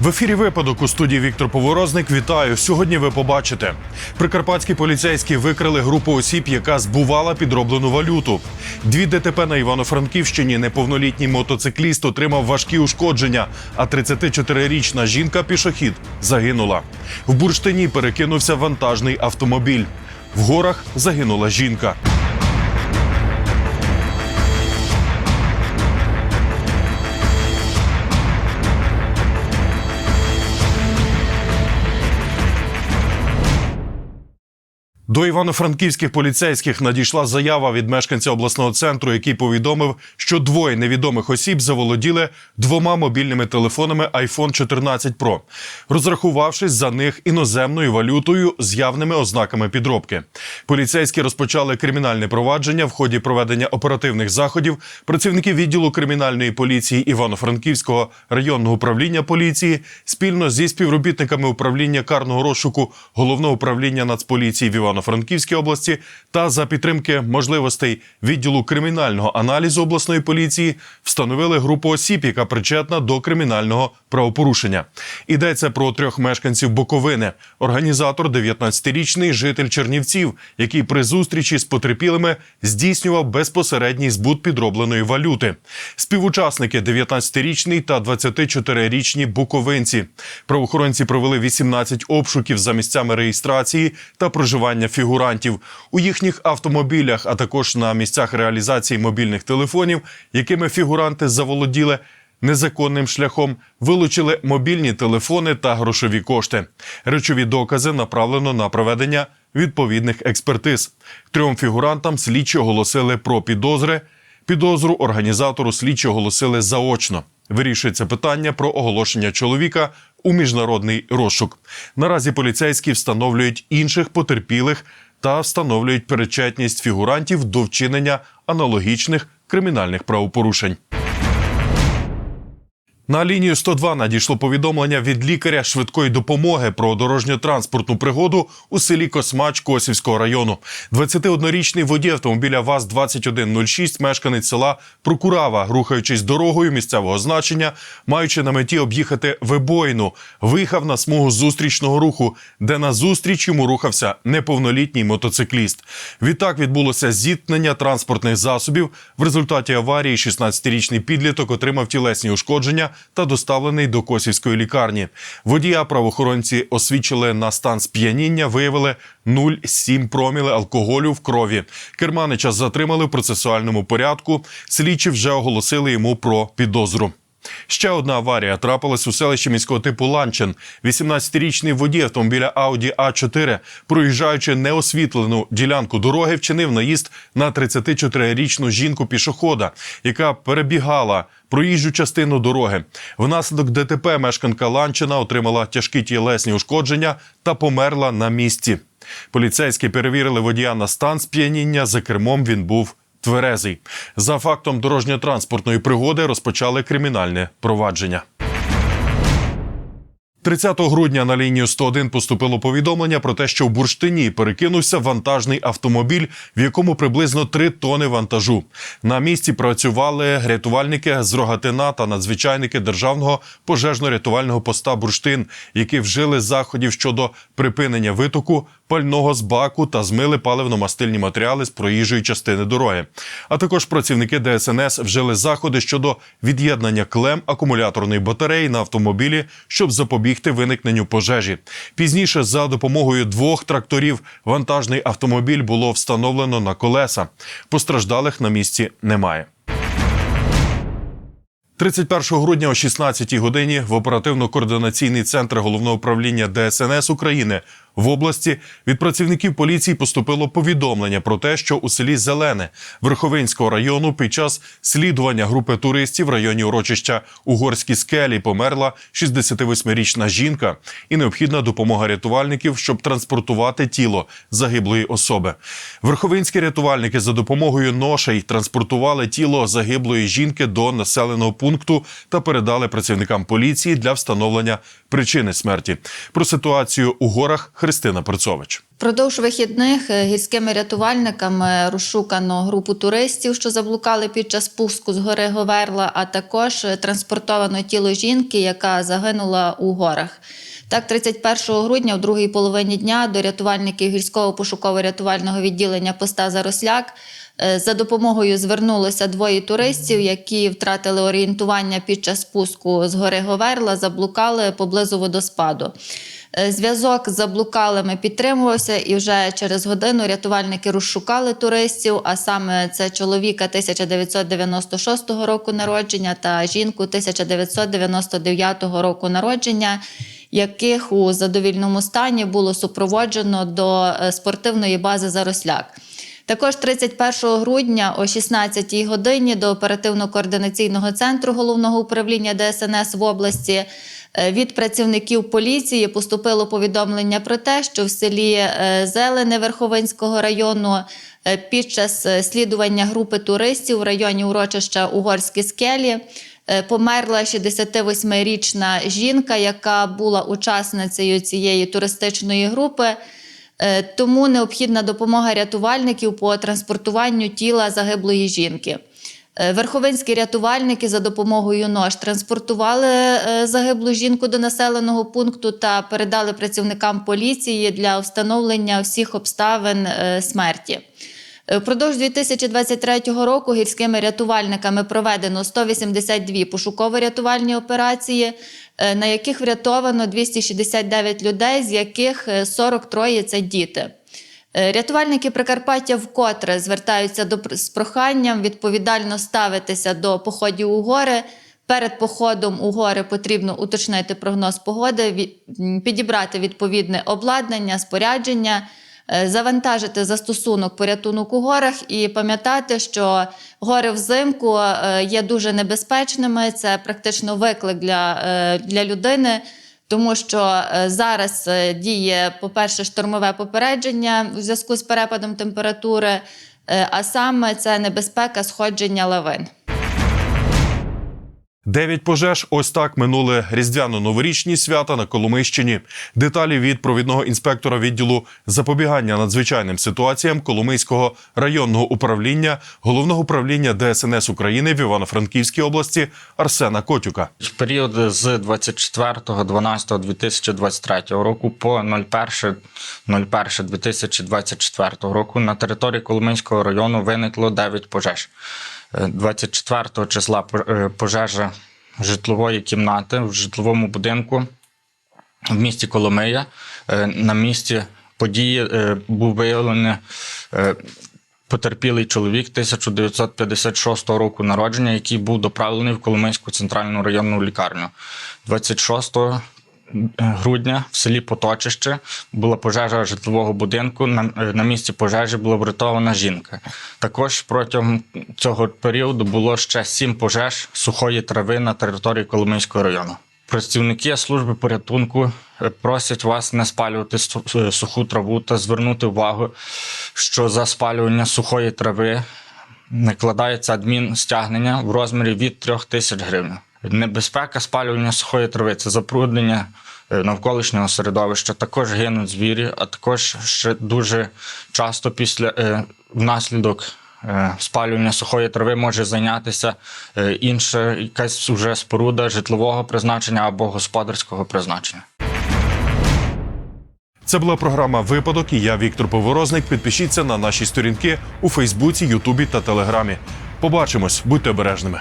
В ефірі випадок у студії Віктор Поворозник. Вітаю. Сьогодні ви побачите. Прикарпатські поліцейські викрили групу осіб, яка збувала підроблену валюту. Дві ДТП на Івано-Франківщині. Неповнолітній мотоцикліст отримав важкі ушкодження, а 34-річна жінка пішохід загинула. В бурштині перекинувся вантажний автомобіль. В горах загинула жінка. До івано-франківських поліцейських надійшла заява від мешканця обласного центру, який повідомив, що двоє невідомих осіб заволоділи двома мобільними телефонами iPhone 14 Pro, розрахувавшись за них іноземною валютою з явними ознаками підробки. Поліцейські розпочали кримінальне провадження в ході проведення оперативних заходів. Працівники відділу кримінальної поліції Івано-Франківського районного управління поліції спільно зі співробітниками управління карного розшуку головного управління Нацполіції в Івано-Франківській області та за підтримки можливостей відділу кримінального аналізу обласної поліції встановили групу осіб, яка причетна до кримінального правопорушення. Йдеться про трьох мешканців Буковини. Організатор 19-річний житель Чернівців, який при зустрічі з потерпілими здійснював безпосередній збут підробленої валюти. Співучасники 19-річний та 24-річні буковинці. Правоохоронці провели 18 обшуків за місцями реєстрації та проживання фігурантів у їхніх автомобілях, а також на місцях реалізації мобільних телефонів, якими фігуранти заволоділи. Незаконним шляхом вилучили мобільні телефони та грошові кошти. Речові докази направлено на проведення відповідних експертиз. Трьом фігурантам слідчі оголосили про підозри. Підозру організатору слідчі оголосили заочно. Вирішується питання про оголошення чоловіка у міжнародний розшук. Наразі поліцейські встановлюють інших потерпілих та встановлюють перечетність фігурантів до вчинення аналогічних кримінальних правопорушень. На лінію 102 надійшло повідомлення від лікаря швидкої допомоги про дорожньо-транспортну пригоду у селі Космач Косівського району. 21-річний водій автомобіля ВАЗ-2106, мешканець села Прокурава, рухаючись дорогою місцевого значення, маючи на меті об'їхати вибоїну, виїхав на смугу зустрічного руху, де на зустріч йому рухався неповнолітній мотоцикліст. Відтак відбулося зіткнення транспортних засобів. В результаті аварії 16-річний підліток отримав тілесні ушкодження та доставлений до Косівської лікарні. Водія правоохоронці освічили на стан сп'яніння, виявили 0,7 проміли алкоголю в крові. Керманича затримали в процесуальному порядку. Слідчі вже оголосили йому про підозру. Ще одна аварія трапилась у селищі міського типу Ланчин. 18-річний водій автомобіля Audi A4, проїжджаючи неосвітлену ділянку дороги, вчинив наїзд на 34-річну жінку пішохода, яка перебігала проїжджу частину дороги. Внаслідок ДТП мешканка Ланчина отримала тяжкі тілесні ушкодження та померла на місці. Поліцейські перевірили водія на стан сп'яніння. За кермом він був тверезий. За фактом дорожньо-транспортної пригоди розпочали кримінальне провадження. 30 грудня на лінію 101 поступило повідомлення про те, що в бурштині перекинувся вантажний автомобіль, в якому приблизно 3 тони вантажу. На місці працювали рятувальники з Рогатина та надзвичайники державного пожежно-рятувального поста Бурштин, які вжили заходів щодо припинення витоку пального з баку та змили паливно-мастильні матеріали з проїжджої частини дороги. А також працівники ДСНС вжили заходи щодо від'єднання клем акумуляторної батареї на автомобілі, щоб запобігти виникненню пожежі. Пізніше, за допомогою двох тракторів, вантажний автомобіль було встановлено на колеса. Постраждалих на місці немає. 31 грудня о 16 годині в оперативно-координаційний центр головного управління ДСНС України в області від працівників поліції поступило повідомлення про те, що у селі Зелене Верховинського району під час слідування групи туристів в районі урочища Угорські скелі померла 68-річна жінка і необхідна допомога рятувальників, щоб транспортувати тіло загиблої особи. Верховинські рятувальники за допомогою ношей транспортували тіло загиблої жінки до населеного пункту та передали працівникам поліції для встановлення причини смерті. Про ситуацію у горах Христина Перцович. Продовж вихідних е, гірськими рятувальниками розшукано групу туристів, що заблукали під час спуску з гори Говерла, а також е, транспортовано тіло жінки, яка загинула у горах. Так, 31 грудня, в другій половині дня, до рятувальників гірського пошуково-рятувального відділення поста Заросляк е, за допомогою звернулося двоє туристів, які втратили орієнтування під час спуску з гори Говерла, заблукали поблизу водоспаду. Е, Зв'язок з заблукалими підтримувався, і вже через годину рятувальники розшукали туристів. А саме це чоловіка 1996 року народження та жінку 1999 року народження, яких у задовільному стані було супроводжено до е, спортивної бази Заросляк. Також 31 грудня о 16 годині до оперативно-координаційного центру головного управління ДСНС в області від працівників поліції поступило повідомлення про те, що в селі е, Зелене Верховинського району е, під час е, слідування групи туристів в районі урочища Угорські скелі е, померла 68-річна жінка, яка була учасницею цієї туристичної групи. Е, Тому необхідна допомога рятувальників по транспортуванню тіла загиблої жінки. Е, Верховинські рятувальники за допомогою нож транспортували е, загиблу жінку до населеного пункту та передали працівникам поліції для встановлення всіх обставин е, смерті. Впродовж 2023 року гірськими рятувальниками проведено 182 пошуково-рятувальні операції, на яких врятовано 269 людей, з яких е, 43 – це діти. Е, Рятувальники Прикарпаття вкотре звертаються до з проханням відповідально ставитися до походів у гори. Перед походом у гори потрібно уточнити прогноз погоди, підібрати відповідне обладнання, спорядження, е, завантажити застосунок порятунок у горах і пам'ятати, що гори взимку е, є дуже небезпечними. Це практично виклик для, для людини. Тому що е, зараз е, діє, по-перше, штормове попередження у зв'язку з перепадом температури, е, а саме це небезпека сходження лавин. Дев'ять пожеж. Ось так минули різдвяно-новорічні свята на Коломийщині. Деталі від провідного інспектора відділу запобігання надзвичайним ситуаціям Коломийського районного управління головного управління DSNS України в Івано-Франківській області Арсена Котюка. В період з 24.12.2023 року по 01.01.2024 року на території Коломийського району виникло 9 пожеж. Е, 24 числа е, пожежа житлової кімнати в житловому будинку в місті Коломия. Е, На місці події е, був виявлений потерпілий чоловік 1956 року народження, який був доправлений в Коломийську центральну районну лікарню. 26 грудня в селі Поточище була пожежа житлового будинку. На, на місці пожежі була врятована жінка. Також протягом цього періоду було ще сім пожеж сухої трави на території Коломийського району. Працівники служби порятунку е, просять вас не спалювати е, суху траву та звернути увагу, що за спалювання сухої трави накладається адмінстягнення в розмірі від 3 тисяч гривень. Небезпека спалювання сухої трави це забруднення е, навколишнього середовища. Також гинуть звірі, а також ще дуже часто після е, внаслідок е, спалювання сухої трави може зайнятися інша якась уже споруда житлового призначення або господарського призначення. Це була програма Випадок. І я Віктор Поворозник. Підпишіться на наші сторінки у Фейсбуці, Ютубі та Телеграмі. Побачимось, будьте обережними.